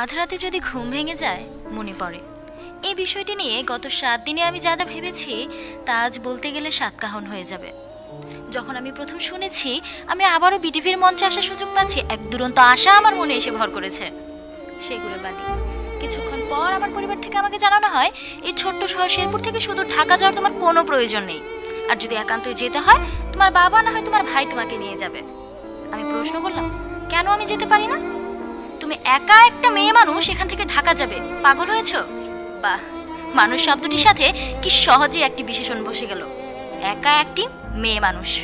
আধ রাতে যদি ঘুম ভেঙে যায়, মনে পড়ে। এই বিষয়টি নিয়ে গত সাত দিনে আমি যা যা ভেবেছি, তা আজ বলতে গেলে সাতকাহন হয়ে যাবে। যখন আমি প্রথম শুনেছি, আমি আবারও বিটিভির মঞ্চে আসার সুযোগ পাচ্ছি। এক দুরন্ত আশা আমার মনে এসে ভর করেছে। সেগুলো বাদি কিছুক্ষণ পর আমার পরিবার থেকে আমাকে জানানো হয়, এই ছোট্ট শহর শেরপুর থেকে শুধু ঢাকা যাওয়ার তোমার কোনো প্রয়োজন নেই। আর যদি একান্তই যেতে হয়, তোমার বাবা না হয় তোমার ভাই তোমাকে নিয়ে যাবে। আমি প্রশ্ন করলাম, কেন আমি যেতে পারি না? একা একটা মেয়ে মানুষ এখান থেকে ঢাকা যাবে। পাগল হয়েছো? বাহ, মানুষ শব্দটির সাথে কি সহজে একটি বিশেষণ বসে গেল। একা একটি মেয়ে মানুষ।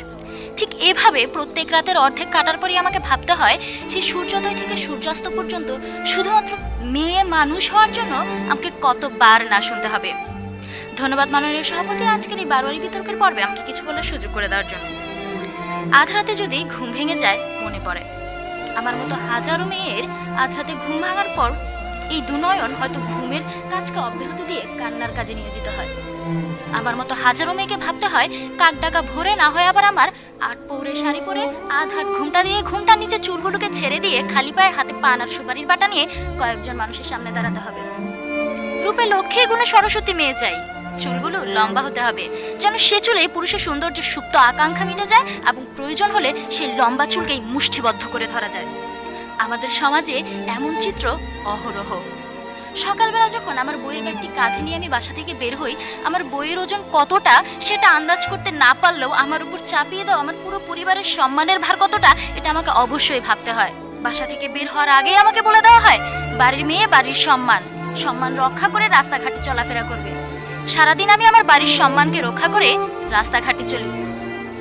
ঠিক এভাবে প্রত্যেক রাতের অর্ধেক কাটার পরই আমাকে ভাবতে হয় সেই সূর্যোদয় থেকে সূর্যাস্ত পর্যন্ত শুধুমাত্র মেয়ে মানুষ হওয়ার জন্য আমাকে কতবার না শুনতে হবে। ধন্যবাদ মাননীয় সভাপতি, আজকের এই বারোয়ারি বিতর্কের পর্বে আমাকে কিছু বলার সুযোগ করে দেওয়ার জন্য। আধ রাতে যদি ঘুম ভেঙে যায়, মনে পড়ে। আমার মতো হাজারো মেয়ের আধ রাতে ঘুম ভাঙার পর এই দুনয়ন হয়তো ঘুমের কাজকে অব্যাহতি দিয়ে কান্নার কাজে নিয়োজিত হয়। আমার মতো হাজারো মেয়েকে ভাবতে হয় কাক ডাকা ভোরে না হয় আবার আমার আট পৌরে শাড়ি পরে আধ হাত ঘুমটা দিয়ে ঘুমটার নিচে চুলগুলোকে ছেড়ে দিয়ে খালি পায়ে হাতে পান আর সুপারির বাটা নিয়ে কয়েকজন মানুষের সামনে দাঁড়াতে হবে। রূপে লক্ষ্যে গুণে সরস্বতী মেয়ে চাই। চুলগুলো লম্বা হতে হবে। যেন সে চুলে পুরুষের সৌন্দর্য সুপ্ত আকাঙ্ক্ষা মিটে যায় এবং প্রয়োজন হলে সেই লম্বা চুলকেই মুষ্টিবদ্ধ করে ধরা যায়। আমাদের সমাজে এমন চিত্র অহরহ। সকালবেলা যখন আমার বইয়ের ব্যাগটি কাঁধে নিয়ে আমি বাসা থেকে বের হই, আমার বইয়ের ওজন কতটা সেটা আন্দাজ করতে না পারলেও আমার উপর চাপিয়ে দাও আমার পুরো পরিবারের সম্মানের ভার কতটা, এটা আমাকে অবশ্যই ভাবতে হয়। বাসা থেকে বের হওয়ার আগেই আমাকে বলে দেওয়া হয়, বাড়ির মেয়ে, বাড়ির সম্মান। সম্মান রক্ষা করে রাস্তাঘাটে চলাফেরা করবে। সারাদিন আমি আমার বাড়ির সম্মানকে রক্ষা করে রাস্তাঘাটে চলি।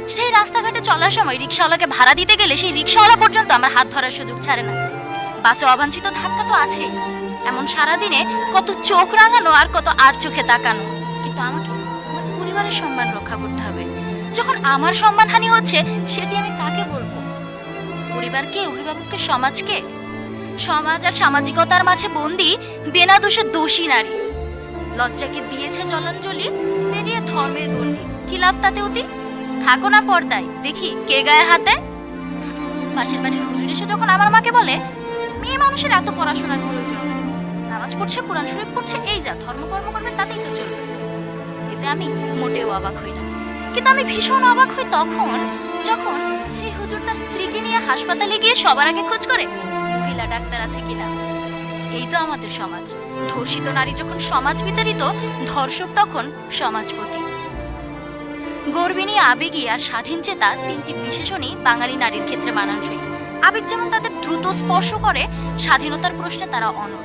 সেই রাস্তাঘাটে চলার সময় রিক্সাওয়ালাকে ভাড়া দিতে গেলে সেই রিক্সাওয়ালা পর্যন্ত আমার হাত ধরার সুযোগ ছাড়ে না। বাসে অবাঞ্ছিত ধাক্কা তো আছেই এমন সারাদিনে কত চোখ রাঙানো আর কত আর চোখে তাকানো। কিন্তু আমাকে আমার পরিবারের সম্মান রক্ষা করতে হবে। যখন আমার সম্মানহানি হচ্ছে, সেটি আমি কাকে বলব? পরিবারকে অভিভাবককে, সমাজকে? সমাজ আর সামাজিকতার মাঝে বন্দি বেনা দোষে দোষী নারী। লজ্জাকে দিয়েছে জলাঞ্জলি? বেরিয়ে ধর্মের গণ্ডি কি লাভ তাতে অতি? থাকো না পর্দায়। দেখি কে গায়ে হাতে পাশের বাড়ির হুজুর এসে যখন আমার মাকে বলে, মেয়ে মানুষের এত পড়াশোনার প্রয়োজন। নামাজ পড়ছে, কোরআন শরীফ পড়ছে, এই যা ধর্মকর্ম করবে তাতেই তো চলবে। এতে আমি মোটেও অবাক হই না। কিন্তু আমি ভীষণ অবাক হই তখন, যখন সেই হুজুর তার স্ত্রীকে নিয়ে হাসপাতালে গিয়ে সবার আগে খোঁজ করে মহিলা ডাক্তার আছে কিনা? এই তো আমাদের সমাজ। ধর্ষিত নারী যখন সমাজ বিতাড়িত, ধর্ষক তখন সমাজপতি। গর্বিণী আবেগী আর স্বাধীন চেতা তিনটি বিশেষণই বাঙালি নারীর ক্ষেত্রে মানানসই। আবেগ যেমন তাদের দ্রুত স্পর্শ করে, স্বাধীনতার প্রশ্নে তারা অনড়।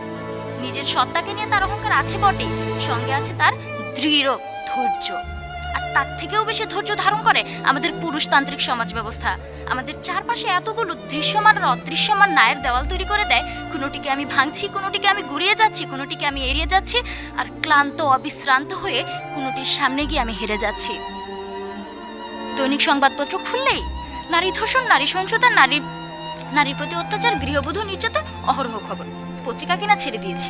নিজের সত্তাকে নিয়ে তার অহংকার আছে বটে সঙ্গে আছে তার দৃঢ় ধৈর্য। আর তার থেকেও বেশি ধৈর্য ধারণ করে আমাদের পুরুষতান্ত্রিক সমাজ ব্যবস্থা। আমাদের চারপাশে এতগুলো দৃশ্যমান আর অদৃশ্যমান নায়ের দেওয়াল তৈরি করে দেয়, কোনোটিকে আমি ভাঙছি, কোনোটিকে আমি গুড়িয়ে যাচ্ছি, কোনোটিকে আমি এড়িয়ে যাচ্ছি আর ক্লান্ত, অবিশ্রান্ত হয়ে কোনোটির সামনে গিয়ে আমি হেরে যাচ্ছি। দৈনিক সংবাদপত্র খুললেই নারী ধর্ষণ, নারী সহিংসতা, নারী নারীর প্রতি অত্যাচার, গৃহবধূ নির্যাতন, অহরহ খবর। পত্রিকা কিনা ছেড়ে দিয়েছি।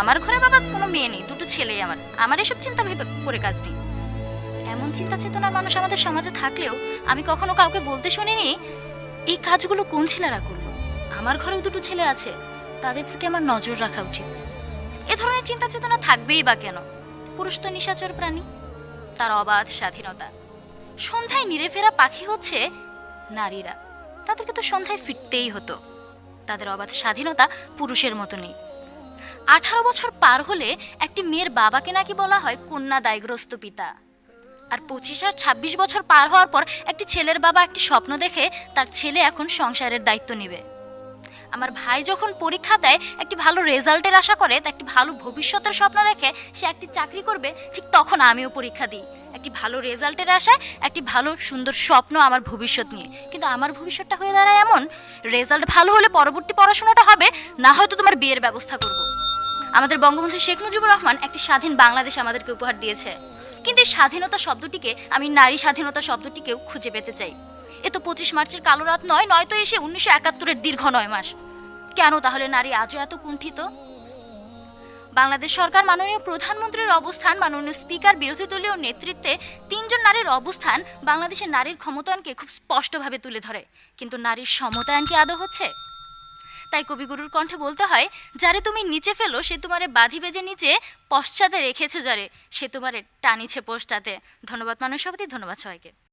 আমার ঘরে বাবা কোনো মেয়ে নেই, দুটো ছেলেই আমার। আমার এসব চিন্তা ভেবে করে কাজ নেই। এমন চিন্তা চেতনার মানুষ আমাদের সমাজে থাকলেও আমি কখনো কাউকে বলতে শুনিনি, এই কাজগুলো কোন ছেলেরা করল? আমার ঘরেও দুটো ছেলে আছে, তাদের প্রতি আমার নজর রাখা উচিত। এ ধরনের চিন্তা চেতনা থাকবেই বা কেন? পুরুষ তো নিশাচর প্রাণী, তার অবাধ স্বাধীনতা। সন্ধ্যায় নিরে ফেরা পাখি হচ্ছে নারীরা। তাদেরকে তো সন্ধ্যায় ফিরতেই হতো। তাদের অবাধ স্বাধীনতা পুরুষের মতো নেই। আঠারো বছর পার হলে একটি মেয়ের বাবাকে নাকি বলা হয় কন্যা দায়গ্রস্ত পিতা। আর পঁচিশ আর ছাব্বিশ বছর পার হওয়ার পর একটি ছেলের বাবা একটি স্বপ্ন দেখে তার ছেলে এখন সংসারের দায়িত্ব নেবে। আমার ভাই যখন পরীক্ষা দেয়, একটি ভালো রেজাল্টের আশা করে, তা একটি ভালো ভবিষ্যতের স্বপ্ন দেখে, সে একটি চাকরি করবে, ঠিক তখন আমিও পরীক্ষা দিই। একটি ভালো রেজাল্টের আশায়, একটি ভালো সুন্দর স্বপ্ন আমার ভবিষ্যৎ নিয়ে। কিন্তু আমার ভবিষ্যৎটা হয়ে দাঁড়ায় এমন, রেজাল্ট ভালো হলে পরবর্তী পড়াশোনাটা হবে, না হয়তো তোমার বিয়ের ব্যবস্থা করব। আমাদের বঙ্গবন্ধু শেখ মুজিবুর রহমান একটি স্বাধীন বাংলাদেশ আমাদেরকে উপহার দিয়েছে। কিন্তু এই স্বাধীনতা শব্দটিকে আমি নারী স্বাধীনতা শব্দটিকেও খুঁজে পেতে চাই। এ তো পঁচিশ মার্চের কালো রাত নয়, নয়তো এসে উনিশশো একাত্তরের দীর্ঘ নয় মাস। কেন তাহলে নারী আজও এত কুণ্ঠিত? বাংলাদেশ সরকার মাননীয় প্রধানমন্ত্রীর অবস্থান, মাননীয় স্পিকার, বিরোধী দলীয় নেতৃত্বে তিনজন নারীর অবস্থান বাংলাদেশের নারীর ক্ষমতায়নকে খুব স্পষ্টভাবে তুলে ধরে। কিন্তু নারীর সমতায়ন কি আদৌ হচ্ছে? তাই কবিগুরুর কণ্ঠে বলতে হয়, যারে তুমি নিচে ফেলো, সে তোমারে বাঁধি বেজে নিচে পশ্চাতে রেখেছো যারে, সে তোমারে টানিছে পশ্চাতে ধন্যবাদ মানুষ সবাই ধন্যবাদ সবাইকে।